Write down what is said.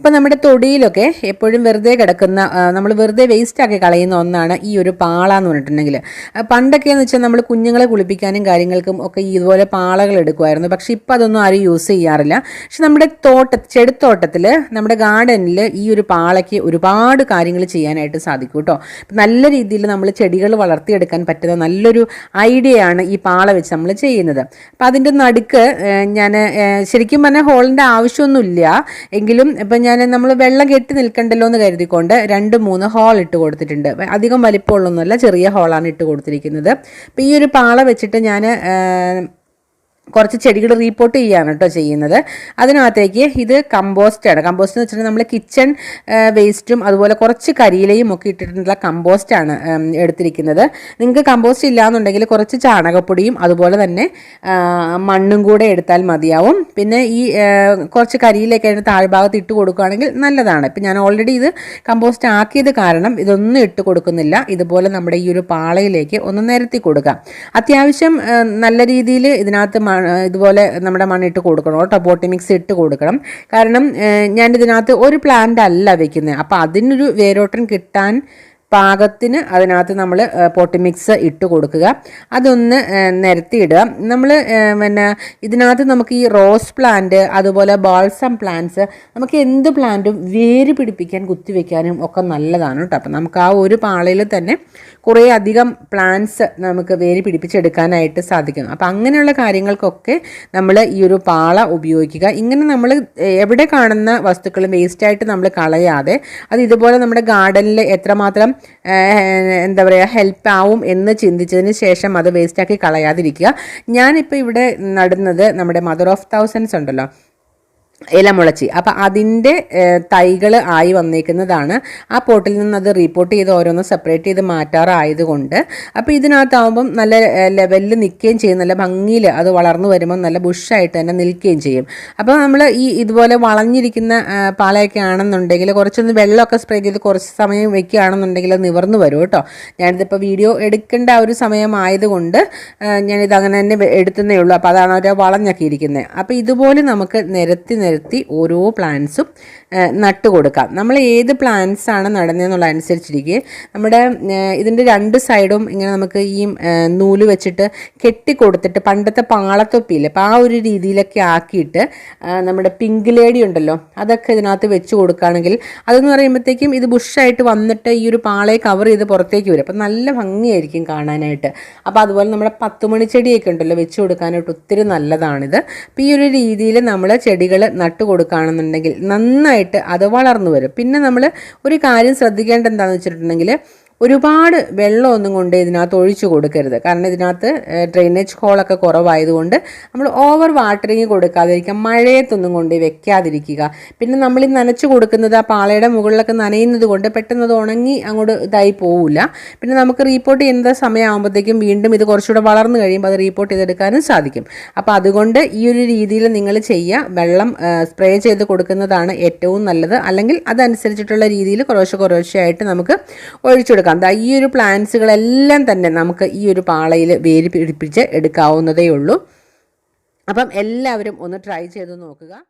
അപ്പം നമ്മുടെ തൊടിയിലൊക്കെ എപ്പോഴും വെറുതെ കിടക്കുന്ന നമ്മൾ വെറുതെ വേസ്റ്റ് ആക്കി കളയുന്ന ഒന്നാണ് ഈ ഒരു പാള എന്ന് പറഞ്ഞിട്ടുണ്ടെങ്കിൽ പണ്ടൊക്കെയെന്ന് വെച്ചാൽ നമ്മൾ കുഞ്ഞുങ്ങളെ കുളിപ്പിക്കാനും കാര്യങ്ങൾക്കും ഒക്കെ ഇതുപോലെ പാളകൾ എടുക്കുമായിരുന്നു പക്ഷേ ഇപ്പോൾ അതൊന്നും ആരും യൂസ് ചെയ്യാറില്ല. പക്ഷെ നമ്മുടെ തോട്ട ചെടുത്തോട്ടത്തിൽ നമ്മുടെ ഗാർഡനിൽ ഈ ഒരു പാളയ്ക്ക് ഒരുപാട് കാര്യങ്ങൾ ചെയ്യാനായിട്ട് സാധിക്കും കേട്ടോ. നല്ല രീതിയിൽ നമ്മൾ ചെടികൾ വളർത്തിയെടുക്കാൻ പറ്റുന്ന നല്ലൊരു ഐഡിയ ആണ് ഈ പാള വെച്ച് നമ്മൾ ചെയ്യുന്നത്. അപ്പം അതിന്റെ നടുക്ക് ഞാൻ ശരിക്കും പറഞ്ഞാൽ ഹോളിന്റെ ആവശ്യമൊന്നുമില്ല. എങ്കിലും ഇപ്പം ഞാൻ നമ്മൾ വെള്ളം കെട്ടി നിൽക്കണ്ടല്ലോ എന്ന് കരുതിക്കൊണ്ട് രണ്ട് മൂന്ന് ഹോൾ ഇട്ട് കൊടുത്തിട്ടുണ്ട്. അധികം വലിപ്പമുള്ളൊന്നുമല്ല ചെറിയ ഹോളാണ് ഇട്ട് കൊടുത്തിരിക്കുന്നത്. അപ്പം ഈ ഒരു പാള വെച്ചിട്ട് ഞാൻ കുറച്ച് ചെടികൾ റീപ്പോർട്ട് ചെയ്യാണ് കേട്ടോ ചെയ്യുന്നത്. അതിനകത്തേക്ക് ഇത് കമ്പോസ്റ്റാണ് കമ്പോസ്റ്റ് എന്ന് വെച്ചിട്ടുണ്ടെങ്കിൽ നമ്മൾ കിച്ചൺ വേസ്റ്റും അതുപോലെ കുറച്ച് കരിയിലയും ഒക്കെ ഇട്ടിട്ടുള്ള കമ്പോസ്റ്റാണ് എടുത്തിരിക്കുന്നത്. നിങ്ങൾക്ക് കമ്പോസ്റ്റ് ഇല്ലാന്നുണ്ടെങ്കിൽ കുറച്ച് ചാണകപ്പൊടിയും അതുപോലെ തന്നെ മണ്ണും കൂടെ എടുത്താൽ മതിയാവും. പിന്നെ ഈ കുറച്ച് കരിയിലൊക്കെ അതിന് താഴ്ഭാഗത്ത് ഇട്ട് കൊടുക്കുകയാണെങ്കിൽ നല്ലതാണ്. ഇപ്പം ഞാൻ ഓൾറെഡി ഇത് കമ്പോസ്റ്റ് ആക്കിയത് കാരണം ഇതൊന്നും ഇട്ട് കൊടുക്കുന്നില്ല. ഇതുപോലെ നമ്മുടെ ഈ ഒരു പാളയിലേക്ക് ഒന്ന് നിരത്തി കൊടുക്കാം. അത്യാവശ്യം നല്ല രീതിയിൽ ഇതിനകത്ത് ഇതുപോലെ നമ്മുടെ മണ്ണിട്ട് കൊടുക്കണം. കേട്ടോ പോട്ടി മിക്സ് ഇട്ട് കൊടുക്കണം. കാരണം ഞാനിതിനകത്ത് ഒരു പ്ലാന്റ് അല്ല വെക്കുന്നത് അപ്പോൾ അതിനൊരു വേരോട്ടം കിട്ടാൻ പാകത്തിന് അതിനകത്ത് നമ്മൾ പോട്ടി മിക്സ് ഇട്ട് കൊടുക്കുക. അതൊന്ന് നിരത്തിയിടുക. നമ്മൾ പിന്നെ ഇതിനകത്ത് നമുക്ക് ഈ റോസ് പ്ലാന്റ് അതുപോലെ ബാൾസം പ്ലാന്റ്സ് നമുക്ക് എന്ത് പ്ലാന്റും വേര് പിടിപ്പിക്കാൻ കുത്തിവെക്കാനും ഒക്കെ നല്ലതാണ് കേട്ടോ അപ്പം നമുക്ക് ആ ഒരു പാളയിൽ തന്നെ കുറേ അധികം പ്ലാന്റ്സ് നമുക്ക് വേര് പിടിപ്പിച്ചെടുക്കാനായിട്ട് സാധിക്കുന്നു. അപ്പം അങ്ങനെയുള്ള കാര്യങ്ങൾക്കൊക്കെ നമ്മൾ ഈ ഒരു പാള ഉപയോഗിക്കുക. ഇങ്ങനെ നമ്മൾ എവിടെ കാണുന്ന വസ്തുക്കളും വേസ്റ്റായിട്ട് നമ്മൾ കളയാതെ അത് ഇതുപോലെ നമ്മുടെ ഗാർഡനിൽ എത്രമാത്രം എന്താ പറയുക ഹെൽപ്പ് ആവും എന്ന് ചിന്തിച്ചതിന് ശേഷം അത് വേസ്റ്റാക്കി കളയാതിരിക്കുക. ഞാനിപ്പോൾ ഇവിടെ നടുന്നത് നമ്മുടെ മദർ ഓഫ് തൗസൻഡ്സ് ഉണ്ടല്ലോ. ഇലമുളച്ചി. അപ്പം അതിന്റെ തൈകൾ ആയി വന്നേക്കുന്നതാണ്. ആ പോട്ടിൽ നിന്ന് അത് റിപ്പോർട്ട് ചെയ്ത് ഓരോന്ന് സെപ്പറേറ്റ് ചെയ്ത് മാറ്റാറായതുകൊണ്ട്. അപ്പോൾ ഇതിനകത്താവുമ്പം നല്ല ലെവലിൽ നിൽക്കുകയും ചെയ്യും. നല്ല ഭംഗിയിൽ അത് വളർന്നു വരുമ്പോൾ നല്ല ബുഷായിട്ട് തന്നെ നിൽക്കുകയും ചെയ്യും. അപ്പോൾ നമ്മൾ ഈ ഇതുപോലെ വളഞ്ഞിരിക്കുന്ന പാലയൊക്കെ ആണെന്നുണ്ടെങ്കിൽ കുറച്ചൊന്ന് വെള്ളമൊക്കെ സ്പ്രേ ചെയ്ത് കുറച്ച് സമയം വെക്കുകയാണെന്നുണ്ടെങ്കിൽ അത് നിവർന്നു വരും കേട്ടോ. ഞാനിതിപ്പോൾ വീഡിയോ എടുക്കേണ്ട ആ ഒരു സമയമായതുകൊണ്ട് ഞാനിത് അങ്ങനെ തന്നെ എടുത്തുന്നേ ഉള്ളൂ. അപ്പോൾ അതാണ് അവർ വളഞ്ഞൊക്കെ ഇരിക്കുന്നത് അപ്പോൾ ഇതുപോലെ നമുക്ക് നിരത്തി ഓരോ പ്ലാന്റ്സും നട്ട് കൊടുക്കാം. നമ്മൾ ഏത് പ്ലാന്റ്സ് ആണ് നടുന്നതെന്നുള്ള അനുസരിച്ചിരിക്കുക നമ്മുടെ ഇതിന്റെ രണ്ട് സൈഡും ഇങ്ങനെ നമുക്ക് ഈ നൂൽ വെച്ചിട്ട് കെട്ടി കൊടുത്തിട്ട് പണ്ടത്തെ പാളത്തൊപ്പിയില്ല അപ്പോൾ ആ ഒരു രീതിയിലൊക്കെ ആക്കിയിട്ട് നമ്മുടെ പിങ്ക് ലേഡി ഉണ്ടല്ലോ അതൊക്കെ ഇതിനകത്ത് വെച്ച് കൊടുക്കുകയാണെങ്കിൽ അതെന്ന് പറയുമ്പോഴത്തേക്കും ഇത് ബുഷായിട്ട് വന്നിട്ട് ഈ ഒരു പാളയെ കവർ ചെയ്ത് പുറത്തേക്ക് വരും. അപ്പം നല്ല ഭംഗിയായിരിക്കും കാണാനായിട്ട്. അപ്പോൾ അതുപോലെ നമ്മുടെ പത്തുമണി ചെടിയൊക്കെ ഉണ്ടല്ലോ വെച്ച് കൊടുക്കാനായിട്ട് ഒത്തിരി നല്ലതാണിത്. അപ്പോൾ ഈ ഒരു രീതിയിൽ നമ്മൾ ചെടികൾ നട്ട് കൊടുക്കുകയാണെന്നുണ്ടെങ്കിൽ നന്നായിട്ട് അത് വളർന്നു വരും പിന്നെ നമ്മൾ ഒരു കാര്യം ശ്രദ്ധിക്കേണ്ട എന്താണെന്ന് വെച്ചിട്ടുണ്ടെങ്കിൽ ഒരുപാട് വെള്ളമൊന്നും കൊണ്ട് ഇതിനകത്ത് ഒഴിച്ചു കൊടുക്കരുത്. കാരണം ഇതിനകത്ത് ഡ്രെയിനേജ് ഹോളൊക്കെ കുറവായതുകൊണ്ട് നമ്മൾ ഓവർ വാട്ടറിങ് കൊടുക്കാതിരിക്കുക മഴയത്തൊന്നും കൊണ്ട് വെക്കാതിരിക്കുക. പിന്നെ നമ്മൾ ഈ നനച്ചു കൊടുക്കുന്നത് ആ പാളയുടെ മുകളിലൊക്കെ നനയുന്നത് കൊണ്ട് പെട്ടെന്ന് അത് ഉണങ്ങി അങ്ങോട്ട് ഇതായി പോവില്ല പിന്നെ നമുക്ക് റീപ്പോർട്ട് ചെയ്യുന്ന സമയമാകുമ്പോഴത്തേക്കും വീണ്ടും ഇത് കുറച്ചുകൂടെ വളർന്നു കഴിയുമ്പോൾ അത് റീപ്പോർട്ട് ചെയ്തെടുക്കാനും സാധിക്കും. അപ്പോൾ അതുകൊണ്ട് ഈ ഒരു രീതിയിൽ നിങ്ങൾ ചെയ്യുക. വെള്ളം സ്പ്രേ ചെയ്ത് കൊടുക്കുന്നതാണ് ഏറ്റവും നല്ലത്. അല്ലെങ്കിൽ അതനുസരിച്ചിട്ടുള്ള രീതിയിൽ കുറേശ്ശെ കുറേശ്ശെ ആയിട്ട് നമുക്ക് ഒഴിച്ചു ദാ ഈ ഒരു പ്ലാന്റ്സുകളെല്ലാം തന്നെ നമുക്ക് ഈ ഒരു പാളയിൽ വേര് പിടിപ്പിച്ച് എടുക്കാവുന്നതേ ഉള്ളൂ. അപ്പം എല്ലാവരും ഒന്ന് ട്രൈ ചെയ്ത് നോക്കുക.